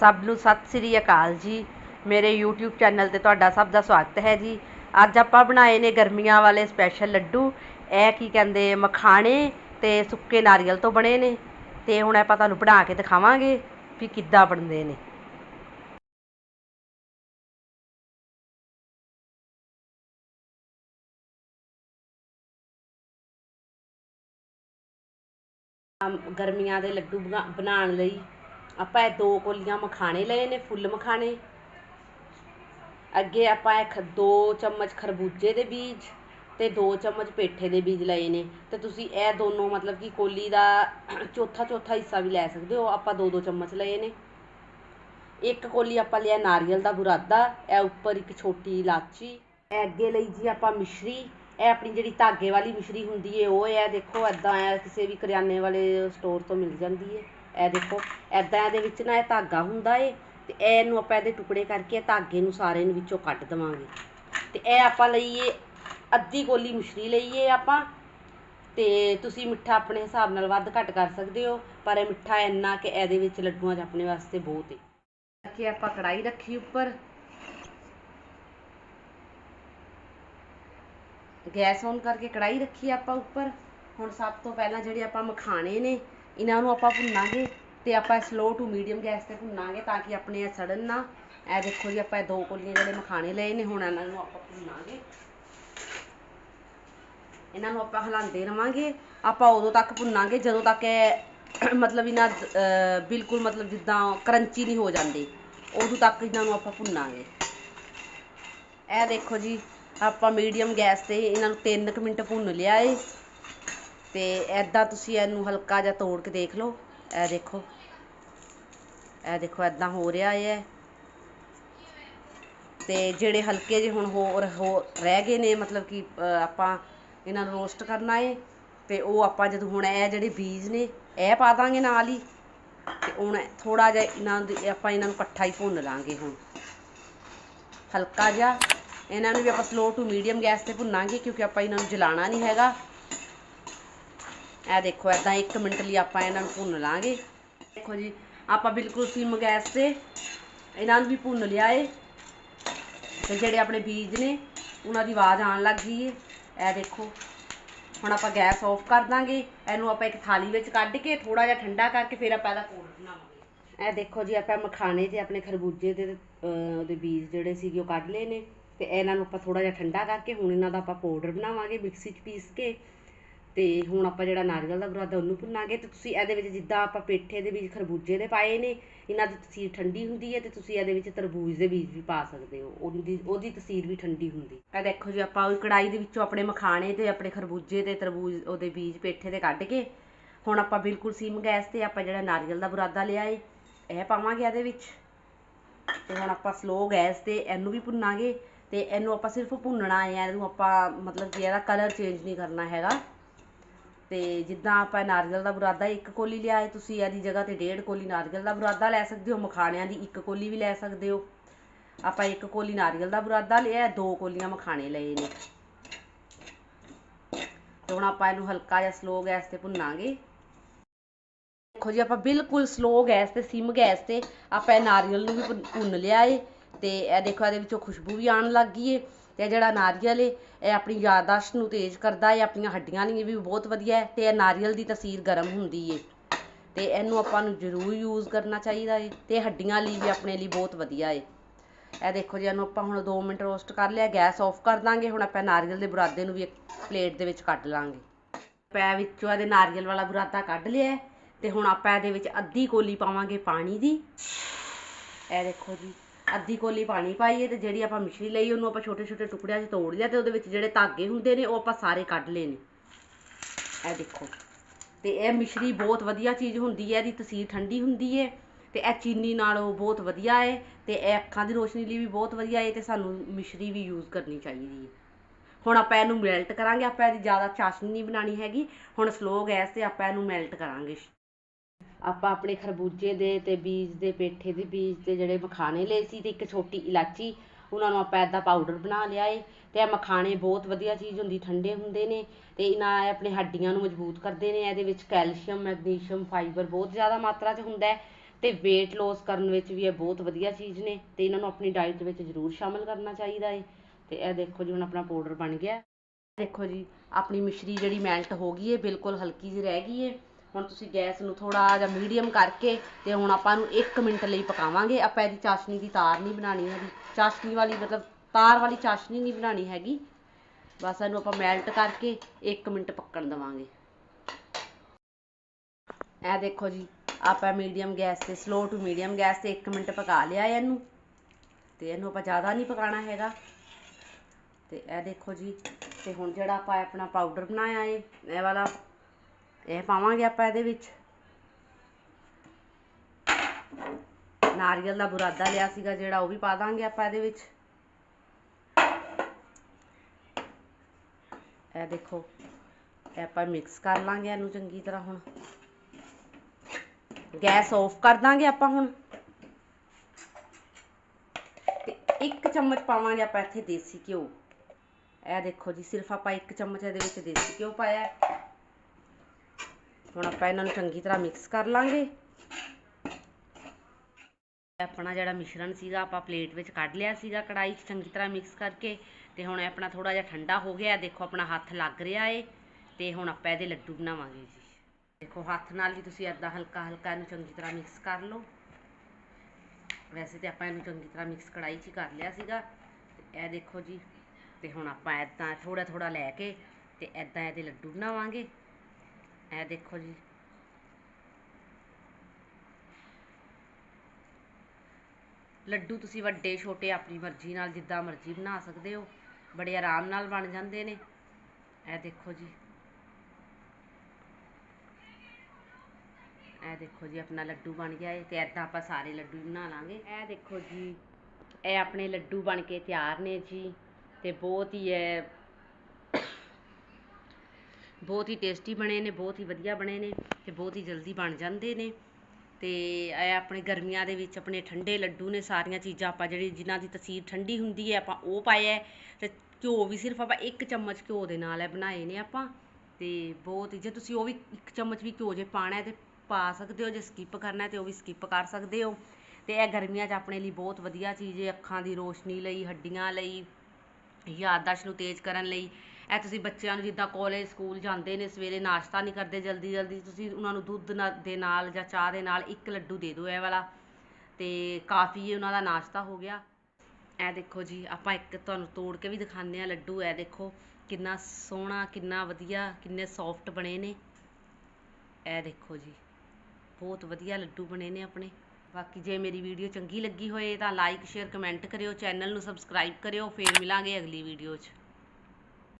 ਸਭ ਨੂੰ ਸਤਿ ਸ੍ਰੀ ਅਕਾਲ ਜੀ। ਮੇਰੇ YouTube ਚੈਨਲ ਤੇ ਤੁਹਾਡਾ ਸਭ ਦਾ ਸਵਾਗਤ ਹੈ ਜੀ। ਅੱਜ ਆਪਾਂ ਬਣਾਏ ਨੇ ਗਰਮੀਆਂ ਵਾਲੇ ਸਪੈਸ਼ਲ ਲੱਡੂ। ਇਹ ਕੀ ਕਹਿੰਦੇ, ਮਖਾਣੇ ਤੇ ਸੁੱਕੇ ਨਾਰੀਅਲ ਤੋਂ ਬਣੇ ਨੇ। ਤੇ ਹੁਣ ਆਪਾਂ ਤੁਹਾਨੂੰ ਬਣਾ ਕੇ ਦਿਖਾਵਾਂਗੇ ਵੀ ਕਿੱਦਾਂ ਬਣਦੇ ਨੇ। ਗਰਮੀਆਂ ਦੇ ਲੱਡੂ ਬਣਾ- ਬਣਾਉਣ ਲਈ ਆਪਾਂ ਇਹ ਦੋ ਕੋਲੀਆਂ ਮਖਾਣੇ ਲਏ ਨੇ, ਫੁੱਲ ਮਖਾਣੇ। ਅੱਗੇ ਆਪਾਂ ਇਹ ਖ- ਦੋ ਚਮਚ ਖਰਬੂਜੇ ਦੇ ਬੀਜ ਤੇ ਦੋ ਚਮਚ ਪੇਠੇ ਦੇ ਬੀਜ ਲਏ ਨੇ। ਤੇ ਤੁਸੀਂ ਇਹ ਦੋਨੋਂ ਮਤਲਬ ਕਿ ਕੋਲੀ ਦਾ ਚੌਥਾ ਚੌਥਾ ਹਿੱਸਾ ਵੀ ਲੈ ਸਕਦੇ ਹੋ, ਆਪਾਂ ਦੋ ਦੋ ਚਮਚ ਲਏ ਨੇ। ਇੱਕ ਕੋਲੀ ਆਪਾਂ ਲਿਆ ਨਾਰੀਅਲ ਦਾ ਬੁਰਾਦਾ, ਇਹ ਉੱਪਰ ਇੱਕ ਛੋਟੀ ਇਲਾਚੀ। ਇਹ ਅੱਗੇ ਲਈ ਜੀ ਆਪਾਂ ਮਿਸ਼ਰੀ, ਇਹ ਆਪਣੀ ਜਿਹੜੀ ਧਾਗੇ ਵਾਲੀ ਮਿਸ਼ਰੀ ਹੁੰਦੀ ਏ, ਉਹ ਹੈ ਦੇਖੋ ਐਦਾਂ ਹੈ ਕਿਸੇ ਵੀ ਕਰਿਆਨੇ ਵਾਲੇ ਸਟੋਰ ਤੋਂ ਮਿਲ ਜਾਂਦੀ ਏ। ਇਹ ਦੇਖੋ ਐਦਾਂ ਇਹਦੇ ਵਿੱਚ ਨਾ ਇਹ ਧਾਗਾ ਹੁੰਦਾ ਏ, ਤੇ ਇਹਨੂੰ ਆਪਾਂ ਇਹਦੇ ਟੁਕੜੇ ਕਰਕੇ ਧਾਗੇ ਨੂੰ ਸਾਰੇ ਨੂੰ ਵਿੱਚੋਂ ਕੱਢ ਦੇਵਾਂਗੇ। ਤੇ ਇਹ ਆਪਾਂ ਲਈਏ, ਅੱਧੀ ਕੋਲੀ ਮਿਸ਼ਰੀ ਲਈਏ ਆਪਾਂ, ਤੇ ਤੁਸੀਂ ਮਿੱਠਾ ਆਪਣੇ ਹਿਸਾਬ ਨਾਲ ਵੱਧ ਘੱਟ ਕਰ ਸਕਦੇ ਹੋ, ਪਰ ਇਹ ਮਿੱਠਾ ਇੰਨਾ ਕਿ ਇਹਦੇ ਵਿੱਚ ਲੱਡੂਆਂ 'ਚ ਆਪਣੇ ਵਾਸਤੇ ਬਹੁਤ ਏ। ਰੱਖੀ ਆਪਾਂ ਕੜਾਈ ਰੱਖੀ ਉੱਪਰ। ਗੈਸ ਔਨ ਕਰਕੇ ਕੜਾਈ ਰੱਖੀ ਆਪਾਂ ਉੱਪਰ। ਹੁਣ ਸਭ ਤੋਂ ਪਹਿਲਾਂ ਜਿਹੜੇ ਆਪਾਂ ਮਖਾਣੇ ਨੇ ਇਹਨਾਂ ਨੂੰ ਆਪਾਂ ਭੁੰਨਾਂਗੇ ਤੇ ਆਪਾਂ ਸਲੋ ਟੂ ਮੀਡੀਅਮ ਗੈਸ ਤੇ ਭੁੰਨਾਂਗੇ ਤਾਂ ਕਿ ਆਪਣੇ ਇਹ ਸੜਨ ਨਾ। ਇਹ ਦੇਖੋ ਜੀ, ਆਪਾਂ ਦੋ ਕੋਲੀਆਂ ਜਿਹੜੇ ਮਖਾਣੇ ਲਏ ਨੇ, ਹੁਣ ਇਹਨਾਂ ਨੂੰ ਆਪਾਂ ਭੁੰਨਾਂਗੇ। ਇਹਨਾਂ ਨੂੰ ਆਪਾਂ ਹਿਲਾਉਂਦੇ ਰਵਾਂਗੇ। ਆਪਾਂ ਉਦੋਂ ਤੱਕ ਭੁੰਨਾਂਗੇ ਜਦੋਂ ਤੱਕ ਇਹ ਮਤਲਬ ਇਹਨਾਂ ਬਿਲਕੁਲ ਮਤਲਬ ਜਿੱਦਾਂ ਕਰੰਚੀ ਨਹੀਂ ਹੋ ਜਾਂਦੇ। ਉਦੋਂ ਤੱਕ ਇਹਨਾਂ ਨੂੰ ਆਪਾਂ ਭੁੰਨਾਂਗੇ। ਇਹ ਦੇਖੋ ਜੀ, ਆਪਾਂ ਮੀਡੀਅਮ ਗੈਸ ਤੇ ਇਹਨਾਂ ਨੂੰ 3 ਕੁ ਮਿੰਟ ਭੁੰਨ ਲਿਆ ਏ। ਅਤੇ ਇੱਦਾਂ ਤੁਸੀਂ ਇਹਨੂੰ ਹਲਕਾ ਜਿਹਾ ਤੋੜ ਕੇ ਦੇਖ ਲਓ। ਇਹ ਦੇਖੋ। ਇਹ ਦੇਖੋ ਇੱਦਾਂ ਹੋ ਰਿਹਾ ਹੈ ਤੇ ਜਿਹੜੇ ਹਲਕੇ ਜਿਹੇ ਹੁਣ ਹੋਰ ਹੋ ਰਹਿ ਗਏ ਨੇ, ਮਤਲਬ ਕਿ ਆਪਾਂ ਇਹਨਾਂ ਨੂੰ ਰੋਸਟ ਕਰਨਾ ਏ, ਤੇ ਉਹ ਆਪਾਂ ਜਦੋਂ ਹੁਣ ਇਹ ਜਿਹੜੇ ਬੀਜ ਨੇ, ਇਹ ਪਾ ਦਾਂਗੇ ਨਾਲ ਹੀ। ਤੇ ਹੁਣ ਥੋੜਾ ਜਿਹਾ ਇਹਨਾਂ ਦੇ, ਆਪਾਂ ਇਹਨਾਂ ਨੂੰ ਇਕੱਠਾ ਹੀ ਭੁੰਨ ਲਾਂਗੇ ਹੁਣ। ਹਲਕਾ ਜਿਹਾ। ਇਹਨਾਂ ਨੂੰ ਵੀ ਆਪਾਂ ਸਲੋ ਟੂ ਮੀਡੀਅਮ ਗੈਸ ਤੇ ਭੁੰਨਾਂਗੇ, ਕਿਉਂਕਿ ਆਪਾਂ ਇਹਨਾਂ ਨੂੰ ਜਲਾਣਾ ਨਹੀਂ ਹੈਗਾ। ਇਹ ਦੇਖੋ ਐਦਾਂ 1 ਮਿੰਟ ਲਈ ਆਪਾਂ ਇਹਨਾਂ ਨੂੰ ਭੁੰਨ ਲਾਂਗੇ। ਦੇਖੋ ਜੀ, ਆਪਾਂ ਬਿਲਕੁਲ ਸਿਮ ਗੈਸ ਤੇ ਇਹਨਾਂ ਨੂੰ ਵੀ ਭੁੰਨ ਲਿਆ ਏ। ਤੇ ਜਿਹੜੇ ਆਪਣੇ ਬੀਜ ਨੇ, ਉਹਨਾਂ ਦੀ ਆਵਾਜ਼ ਆਉਣ ਲੱਗ ਗਈ ਏ। ਇਹ ਦੇਖੋ, ਹੁਣ ਆਪਾਂ ਗੈਸ ਆਫ ਕਰ ਦਾਂਗੇ। ਇਹਨੂੰ ਆਪਾਂ ਇੱਕ ਥਾਲੀ ਵਿੱਚ ਕੱਢ ਕੇ ਥੋੜਾ ਜਿਹਾ ਠੰਡਾ ਕਰਕੇ ਫਿਰ ਆਪਾਂ ਇਹਦਾ ਕੋਲ ਬਣਾਵਾਂਗੇ। ਇਹ ਦੇਖੋ ਜੀ, ਆਪਾਂ ਮਖਾਣੇ ਤੇ ਆਪਣੇ ਖਰਬੂਜੇ ਦੇ ਉਹਦੇ ਬੀਜ ਜਿਹੜੇ ਸੀਗੇ, ਉਹ ਕੱਢ ਲਏ ਨੇ। ਤੇ ਇਹਨਾਂ ਨੂੰ ਆਪਾਂ ਥੋੜਾ ਜਿਹਾ ਠੰਡਾ ਕਰਕੇ ਹੁਣ ਇਹਨਾਂ ਦਾ ਆਪਾਂ ਪਾਊਡਰ ਬਣਾਵਾਂਗੇ, ਮਿਕਸੀ 'ਚ ਪੀਸ ਕੇ। ਅਤੇ ਹੁਣ ਆਪਾਂ ਜਿਹੜਾ ਨਾਰੀਅਲ ਦਾ ਬੁਰਾਦਾ ਉਹਨੂੰ ਭੁੰਨਾਂਗੇ ਅਤੇ ਤੁਸੀਂ ਇਹਦੇ ਵਿੱਚ ਜਿੱਦਾਂ ਆਪਾਂ ਪੇਠੇ ਦੇ ਬੀਜ ਖਰਬੂਜੇ ਦੇ ਪਾਏ ਨੇ, ਇਹਨਾਂ ਦੀ ਤਸੀਰ ਠੰਡੀ ਹੁੰਦੀ ਹੈ ਅਤੇ ਤੁਸੀਂ ਇਹਦੇ ਵਿੱਚ ਤਰਬੂਜ ਦੇ ਬੀਜ ਵੀ ਪਾ ਸਕਦੇ ਹੋ, ਉਹਦੀ ਉਹਦੀ ਤਸੀਰ ਵੀ ਠੰਡੀ ਹੁੰਦੀ। ਇਹ ਦੇਖੋ ਜੀ, ਆਪਾਂ ਉਹ ਕੜਾਈ ਦੇ ਵਿੱਚੋਂ ਆਪਣੇ ਮਖਾਣੇ ਤੇ ਆਪਣੇ ਖਰਬੂਜੇ ਤੇ ਤਰਬੂਜ, ਉਹਦੇ ਬੀਜ ਪੇਠੇ ਦੇ ਕੱਢ ਕੇ ਹੁਣ ਆਪਾਂ ਬਿਲਕੁਲ ਸੀਮ ਗੈਸ ਤੇ ਆਪਾਂ ਜਿਹੜਾ ਨਾਰੀਅਲ ਦਾ ਬੁਰਾਦਾ ਲਿਆ ਏ, ਇਹ ਪਾਵਾਂਗੇ ਇਹਦੇ ਵਿੱਚ। ਤੇ ਹੁਣ ਆਪਾਂ ਸਲੋ ਗੈਸ ਤੇ ਇਹਨੂੰ ਵੀ ਭੁੰਨਾਂਗੇ ਤੇ ਇਹਨੂੰ ਆਪਾਂ ਸਿਰਫ ਭੁੰਨਣਾ ਹੈ, ਇਹਨੂੰ ਆਪਾਂ ਮਤਲਬ ਕਿ ਇਹਦਾ ਕਲਰ ਚੇਂਜ ਨਹੀਂ ਕਰਨਾ ਹੈਗਾ। ਅਤੇ ਜਿੱਦਾਂ ਆਪਾਂ ਨਾਰੀਅਲ ਦਾ ਬੁਰਾਦਾ ਇੱਕ ਕੋਲੀ ਲਿਆ ਹੈ ਤੁਸੀਂ ਇਹਦੀ ਜਗ੍ਹਾ ਤੇ ਡੇਢ ਕੋਲੀ ਨਾਰੀਅਲ ਦਾ ਬੁਰਾਦਾ ਲੈ ਸਕਦੇ ਹੋ, ਮਖਾਣਿਆਂ ਦੀ ਇੱਕ ਕੋਲੀ ਵੀ ਲੈ ਸਕਦੇ ਹੋ। ਆਪਾਂ ਇੱਕ ਕੋਲੀ ਨਾਰੀਅਲ ਦਾ ਬੁਰਾਦਾ ਲਿਆ, ਦੋ ਕੋਲੀਆਂ ਮਖਾਣੇ ਲਏ ਨੇ। ਤੇ ਹੁਣ ਆਪਾਂ ਇਹਨੂੰ ਹਲਕਾ ਜਿਹਾ ਸਲੋ ਗੈਸ ਤੇ ਭੁੰਨਾਂਗੇ। ਦੇਖੋ ਜੀ, ਆਪਾਂ ਬਿਲਕੁਲ ਸਲੋ ਗੈਸ ਤੇ, ਸਿਮ ਗੈਸ ਤੇ ਆਪਾਂ ਇਹ ਨਾਰੀਅਲ ਨੂੰ ਵੀ ਭੁੰਨ- ਭੁੰਨ ਲਿਆ ਏ ਤੇ ਇਹ ਦੇਖੋ ਇਹਦੇ ਵਿੱਚੋਂ ਖੁਸ਼ਬੂ ਵੀ ਆਉਣ ਲੱਗ ਗਈ ਏ। ਅਤੇ ਇਹ ਜਿਹੜਾ ਨਾਰੀਅਲ ਏ, ਇਹ ਆਪਣੀ ਯਾਦਾਸ਼ਤ ਨੂੰ ਤੇਜ਼ ਕਰਦਾ ਏ ਆਪਣੀਆਂ ਹੱਡੀਆਂ ਲਈ ਵੀ ਬਹੁਤ ਵਧੀਆ ਹੈ ਤੇ ਇਹ ਨਾਰੀਅਲ ਦੀ ਤਸੀਰ ਗਰਮ ਹੁੰਦੀ ਏ। ਅਤੇ ਇਹਨੂੰ ਆਪਾਂ ਨੂੰ ਜ਼ਰੂਰ ਯੂਜ਼ ਕਰਨਾ ਚਾਹੀਦਾ ਏ ਅਤੇ ਹੱਡੀਆਂ ਲਈ ਵੀ ਆਪਣੇ ਲਈ ਬਹੁਤ ਵਧੀਆ ਏ। ਇਹ ਦੇਖੋ ਜੀ, ਇਹਨੂੰ ਆਪਾਂ ਹੁਣ ਦੋ ਮਿੰਟ ਰੋਸਟ ਕਰ ਲਿਆ, ਗੈਸ ਔਫ ਕਰ ਦਾਂਗੇ, ਹੁਣ ਆਪਾਂ ਨਾਰੀਅਲ ਦੇ ਬੁਰਾਦੇ ਨੂੰ ਵੀ ਇੱਕ ਪਲੇਟ ਦੇ ਵਿੱਚ ਕੱਢ ਲਾਂਗੇ। ਪੈ ਵਿੱਚੋਂ ਇਹਦੇ ਨਾਰੀਅਲ ਵਾਲਾ ਬੁਰਾਦਾ ਕੱਢ ਲਿਆ ਹੈ ਤੇ ਹੁਣ ਆਪਾਂ ਇਹਦੇ ਵਿੱਚ ਅੱਧੀ ਕੋਲੀ ਪਾਵਾਂਗੇ ਪਾਣੀ ਦੀ। ਇਹ ਦੇਖੋ ਜੀ ਅੱਧੀ ਕੋਲੀ ਪਾਣੀ ਪਾਈਏ ਤੇ ਜਿਹੜੀ ਆਪਾਂ ਮਿਸ਼ਰੀ ਲਈ ਉਹਨੂੰ ਆਪਾਂ ਛੋਟੇ ਛੋਟੇ ਟੁਕੜਿਆਂ 'ਚ ਤੋੜ ਲਿਆ ਤੇ ਉਹਦੇ ਵਿੱਚ ਜਿਹੜੇ ਧਾਗੇ ਹੁੰਦੇ ਨੇ ਉਹ ਆਪਾਂ ਸਾਰੇ ਕੱਢ ਲਏ ਨੇ। ਇਹ ਦੇਖੋ। ਤੇ ਇਹ ਮਿਸ਼ਰੀ ਬਹੁਤ ਵਧੀਆ ਚੀਜ਼ ਹੁੰਦੀ ਹੈ, ਇਹਦੀ ਤਸੀਰ ਠੰਡੀ ਹੁੰਦੀ ਹੈ ਤੇ ਇਹ ਚੀਨੀ ਨਾਲੋਂ ਬਹੁਤ ਵਧੀਆ ਹੈ ਤੇ ਇਹ ਅੱਖਾਂ ਦੀ ਰੋਸ਼ਨੀ ਲਈ ਵੀ ਬਹੁਤ ਵਧੀਆ ਹੈ ਤੇ ਸਾਨੂੰ ਮਿਸ਼ਰੀ ਵੀ ਯੂਜ਼ ਕਰਨੀ ਚਾਹੀਦੀ ਹੈ। ਹੁਣ ਆਪਾਂ ਇਹਨੂੰ ਮੈਲਟ ਕਰਾਂਗੇ, ਆਪਾਂ ਇਹਦੀ ਜ਼ਿਆਦਾ ਚਾਸ਼ਨੀ ਨਹੀਂ ਬਣਾਉਣੀ ਹੈਗੀ। ਹੁਣ ਸਲੋ ਗੈਸ ਤੇ ਆਪਾਂ ਇਹਨੂੰ ਮੈਲਟ ਕਰਾਂਗੇ। ਆਪਾਂ ਆਪਣੇ ਖਰਬੂਜੇ ਦੇ ਅਤੇ ਬੀਜ ਦੇ, ਪੇਠੇ ਦੇ ਬੀਜ ਦੇ ਜਿਹੜੇ ਮਖਾਣੇ ਲਏ ਸੀ ਅਤੇ ਇੱਕ ਛੋਟੀ ਇਲਾਚੀ, ਉਹਨਾਂ ਨੂੰ ਆਪਾਂ ਇੱਦਾਂ ਪਾਊਡਰ ਬਣਾ ਲਿਆ ਏ ਅਤੇ ਇਹ ਮਖਾਣੇ ਬਹੁਤ ਵਧੀਆ ਚੀਜ਼ ਹੁੰਦੀ, ਠੰਡੇ ਹੁੰਦੇ ਨੇ ਅਤੇ ਇਹਨਾਂ ਇਹ ਆਪਣੇ ਹੱਡੀਆਂ ਨੂੰ ਮਜ਼ਬੂਤ ਕਰਦੇ ਨੇ, ਇਹਦੇ ਵਿੱਚ ਕੈਲਸ਼ੀਅਮ, ਮੈਗਨੀਸ਼ੀਅਮ, ਫਾਈਬਰ ਬਹੁਤ ਜ਼ਿਆਦਾ ਮਾਤਰਾ 'ਚ ਹੁੰਦਾ ਹੈ ਤੇ weight loss ਕਰਨ ਵਿੱਚ ਵੀ ਇਹ ਬਹੁਤ ਵਧੀਆ ਚੀਜ਼ ਨੇ ਅਤੇ ਇਹਨਾਂ ਨੂੰ ਆਪਣੀ ਡਾਈਟ ਵਿੱਚ ਜ਼ਰੂਰ ਸ਼ਾਮਿਲ ਕਰਨਾ ਚਾਹੀਦਾ ਹੈ ਅਤੇ ਇਹ ਦੇਖੋ ਜੀ ਹੁਣ ਆਪਣਾ ਪਾਊਡਰ ਬਣ ਗਿਆ। ਦੇਖੋ ਜੀ, ਆਪਣੀ ਮਿਸ਼ਰੀ ਜਿਹੜੀ ਮੈਲਟ ਹੋ ਗਈ ਹੈ ਬਿਲਕੁਲ ਹਲਕੀ ਜਿਹੀ ਰਹਿ ਗਈ ਹੈ ਹੁਣ ਤੁਸੀਂ ਗੈਸ ਨੂੰ ਥੋੜਾ ਜਿਹਾ ਮੀਡੀਅਮ ਕਰਕੇ ਤੇ ਹੁਣ ਆਪਾਂ ਨੂੰ 1 ਮਿੰਟ ਲਈ ਪਕਾਵਾਂਗੇ। ਆਪਾਂ ਇਹਦੀ ਚਾਸ਼ਨੀ ਦੀ ਤਾਰ ਨਹੀਂ ਬਣਾਣੀ ਹੈਗੀ। ਚਾਸ਼ਨੀ ਵਾਲੀ ਮਤਲਬ ਤਾਰ ਵਾਲੀ ਚਾਸ਼ਨੀ ਨਹੀਂ ਬਣਾਣੀ ਹੈਗੀ। ਬਸ ਇਹਨੂੰ ਆਪਾਂ ਮੈਲਟ ਕਰਕੇ 1 ਮਿੰਟ ਪੱਕਣ ਦੇਵਾਂਗੇ। ਇਹ ਦੇਖੋ ਜੀ, ਆਪਾਂ ਮੀਡੀਅਮ ਗੈਸ ਤੇ ਸਲੋ ਟੂ ਮੀਡੀਅਮ ਗੈਸ ਤੇ 1 ਮਿੰਟ ਪਕਾ ਲਿਆ ਇਹਨੂੰ। ਤੇ ਇਹਨੂੰ ਆਪਾਂ ਜ਼ਿਆਦਾ ਨਹੀਂ ਪਕਾਣਾ ਹੈਗਾ। ਤੇ ਇਹ ਦੇਖੋ ਜੀ, ਤੇ ਹੁਣ ਜਿਹੜਾ ਆਪਾਂ ਆਪਣਾ ਪਾਊਡਰ ਬਣਾਇਆ ਏ, ਇਹ ਵਾਲਾ ਇਹ ਪਾਵਾਂਗੇ ਆਪਾਂ ਇਹਦੇ ਵਿੱਚ। ਨਾਰੀਅਲ ਦਾ ਬੁਰਾਦਾ ਲਿਆ ਸੀਗਾ ਜਿਹੜਾ, ਉਹ ਵੀ ਪਾ ਦਾਂਗੇ ਆਪਾਂ ਇਹਦੇ ਵਿੱਚ। ਇਹ ਦੇਖੋ, ਇਹ ਆਪਾਂ ਮਿਕਸ ਕਰ ਲਾਂਗੇ ਇਹਨੂੰ ਚੰਗੀ ਤਰ੍ਹਾਂ ਹੁਣ। ਗੈਸ ਆਫ ਕਰ ਦਾਂਗੇ ਆਪਾਂ ਹੁਣ। ਤੇ ਇੱਕ ਚਮਚ ਪਾਵਾਂਗੇ ਆਪਾਂ ਇੱਥੇ ਦੇਸੀ ਘਿਓ। ਇਹ ਦੇਖੋ ਜੀ, ਸਿਰਫ ਆਪਾਂ ਇੱਕ ਚਮਚ ਇਹਦੇ ਵਿੱਚ ਦੇਸੀ ਘਿਓ ਪਾਇਆ। ਹੁਣ ਆਪਾਂ ਇਹਨਾਂ ਨੂੰ ਚੰਗੀ ਤਰ੍ਹਾਂ ਮਿਕਸ ਕਰ ਲਾਂਗੇ। ਆਪਣਾ ਜਿਹੜਾ ਮਿਸ਼ਰਣ ਸੀਗਾ, ਆਪਾਂ ਪਲੇਟ ਵਿੱਚ ਕੱਢ ਲਿਆ ਸੀਗਾ ਕੜਾਈ 'ਚ ਚੰਗੀ ਤਰ੍ਹਾਂ ਮਿਕਸ ਕਰਕੇ। ਤੇ ਹੁਣ ਆਪਣਾ ਥੋੜਾ ਜਿਹਾ ਠੰਡਾ ਹੋ ਗਿਆ, ਦੇਖੋ ਆਪਣਾ ਹੱਥ ਲੱਗ ਰਿਹਾ ਏ। ਤੇ ਹੁਣ ਆਪਾਂ ਇਹਦੇ ਲੱਡੂ ਬਣਾਵਾਂਗੇ ਜੀ। ਦੇਖੋ ਹੱਥ ਨਾਲ ਵੀ ਤੁਸੀਂ ਏਦਾਂ ਹਲਕਾ ਹਲਕਾ ਇਹਨੂੰ ਚੰਗੀ ਤਰ੍ਹਾਂ ਮਿਕਸ ਕਰ ਲਓ। ਵੈਸੇ ਤੇ ਆਪਾਂ ਇਹਨੂੰ ਚੰਗੀ ਤਰ੍ਹਾਂ ਮਿਕਸ ਕੜਾਈ 'ਚ ਹੀ ਕਰ ਲਿਆ ਸੀਗਾ। ਤੇ ਇਹ ਦੇਖੋ ਜੀ, ਤੇ ਹੁਣ ਆਪਾਂ ਏਦਾਂ ਥੋੜਾ ਥੋੜਾ ਲੈ ਕੇ ਤੇ ਏਦਾਂ ਇਹਦੇ ਲੱਡੂ ਬਣਾਵਾਂਗੇ। ਇਹ ਦੇਖੋ ਜੀ। ਲੱਡੂ ਤੁਸੀਂ ਵੱਡੇ ਛੋਟੇ ਆਪਣੀ ਮਰਜ਼ੀ ਨਾਲ ਜਿੱਦਾਂ ਮਰਜ਼ੀ ਬਣਾ ਸਕਦੇ ਹੋ। ਬੜੇ ਆਰਾਮ ਨਾਲ ਬਣ ਜਾਂਦੇ ਨੇ। ਇਹ ਦੇਖੋ ਜੀ। ਇਹ ਦੇਖੋ ਜੀ ਆਪਣਾ ਲੱਡੂ ਬਣ ਗਿਆ ਹੈ ਤੇ ਏਦਾਂ ਆਪਾਂ ਸਾਰੇ ਲੱਡੂ ਬਣਾ ਲਾਂਗੇ। ਇਹ ਦੇਖੋ ਜੀ। ਇਹ ਆਪਣੇ ਲੱਡੂ ਬਣ ਕੇ ਤਿਆਰ ਨੇ ਜੀ ਤੇ ਬਹੁਤ ਹੀ ਹੈ ਬਹੁਤ ਹੀ ਟੇਸਟੀ ਬਣੇ ਨੇ, ਬਹੁਤ ਹੀ ਵਧੀਆ ਬਣੇ ਨੇ ਅਤੇ ਬਹੁਤ ਹੀ ਜਲਦੀ ਬਣ ਜਾਂਦੇ ਨੇ। ਅਤੇ ਇਹ ਆਪਣੇ ਗਰਮੀਆਂ ਦੇ ਵਿੱਚ ਆਪਣੇ ਠੰਡੇ ਲੱਡੂ ਨੇ ਸਾਰੀਆਂ ਚੀਜ਼ਾਂ ਆਪਾਂ ਜਿਹੜੀ ਜਿਨ੍ਹਾਂ ਦੀ ਤਸੀਰ ਠੰਡੀ ਹੁੰਦੀ ਹੈ ਆਪਾਂ ਉਹ ਪਾਇਆ ਹੈ। ਤੇ ਘਿਓ ਵੀ ਸਿਰਫ ਆਪਾਂ ਇੱਕ ਚਮਚ ਘਿਓ ਦੇ ਨਾਲ ਇਹ ਬਣਾਏ ਨੇ ਆਪਾਂ। ਅਤੇ ਬਹੁਤ ਹੀ, ਜੇ ਤੁਸੀਂ ਉਹ ਵੀ ਇੱਕ ਚਮਚ ਵੀ ਘਿਓ ਜੇ ਪਾਣਾ ਤਾਂ ਪਾ ਸਕਦੇ ਹੋ, ਜੇ ਸਕਿੱਪ ਕਰਨਾ ਹੈ ਤੇ ਉਹ ਵੀ ਸਕਿੱਪ ਕਰ ਸਕਦੇ ਹੋ। ਤੇ ਇਹ ਗਰਮੀਆਂ 'ਚ ਆਪਣੇ ਲਈ ਬਹੁਤ ਵਧੀਆ ਚੀਜ਼ ਹੈ, ਅੱਖਾਂ ਦੀ ਰੋਸ਼ਨੀ ਲਈ, ਹੱਡੀਆਂ ਲਈ ਯਾਦਦਾਸ਼ਤ ਨੂੰ ਤੇਜ਼ ਕਰਨ ਲਈ। ਇਹ ਤੁਸੀਂ ਬੱਚਿਆਂ ਨੂੰ ਜਿੱਦਾਂ ਕਾਲਜ ਸਕੂਲ ਜਾਂਦੇ ਨੇ, ਸਵੇਰੇ ਨਾਸ਼ਤਾ ਨਹੀਂ ਕਰਦੇ ਜਲਦੀ ਜਲਦੀ ਤੁਸੀਂ ਉਹਨਾਂ ਨੂੰ ਦੁੱਧ ਨਾ- ਦੇ ਨਾਲ ਜਾਂ ਚਾਹ ਦੇ ਨਾਲ ਇੱਕ ਲੱਡੂ ਦੇ ਦਿਓ ਇਹ ਵਾਲਾ। ਤੇ ਕਾਫੀ ਉਹਨਾਂ ਦਾ ਨਾਸ਼ਤਾ ਹੋ ਗਿਆ। ਇਹ ਦੇਖੋ ਜੀ, ਆਪਾਂ ਇੱਕ ਤੁਹਾਨੂੰ ਤੋੜ ਕੇ ਵੀ ਦਿਖਾਉਂਦੇ ਆ ਲੱਡੂ। ਇਹ ਦੇਖੋ ਕਿੰਨਾ ਸੋਹਣਾ, ਕਿੰਨਾ ਵਧੀਆ, ਕਿੰਨੇ ਸੌਫਟ ਬਣੇ ਨੇ। ਇਹ ਦੇਖੋ ਜੀ, ਬਹੁਤ ਵਧੀਆ ਲੱਡੂ ਬਣੇ ਨੇ ਆਪਣੇ। ਬਾਕੀ ਜੇ ਮੇਰੀ ਵੀਡੀਓ ਚੰਗੀ ਲੱਗੀ ਹੋਏ ਤਾਂ ਲਾਈਕ ਸ਼ੇਅਰ ਕਮੈਂਟ ਕਰਿਓ ਚੈਨਲ ਨੂੰ ਸਬਸਕ੍ਰਾਈਬ ਕਰਿਓ, ਫੇਰ ਮਿਲਾਂਗੇ ਅਗਲੀ ਵੀਡੀਓ 'ਚ।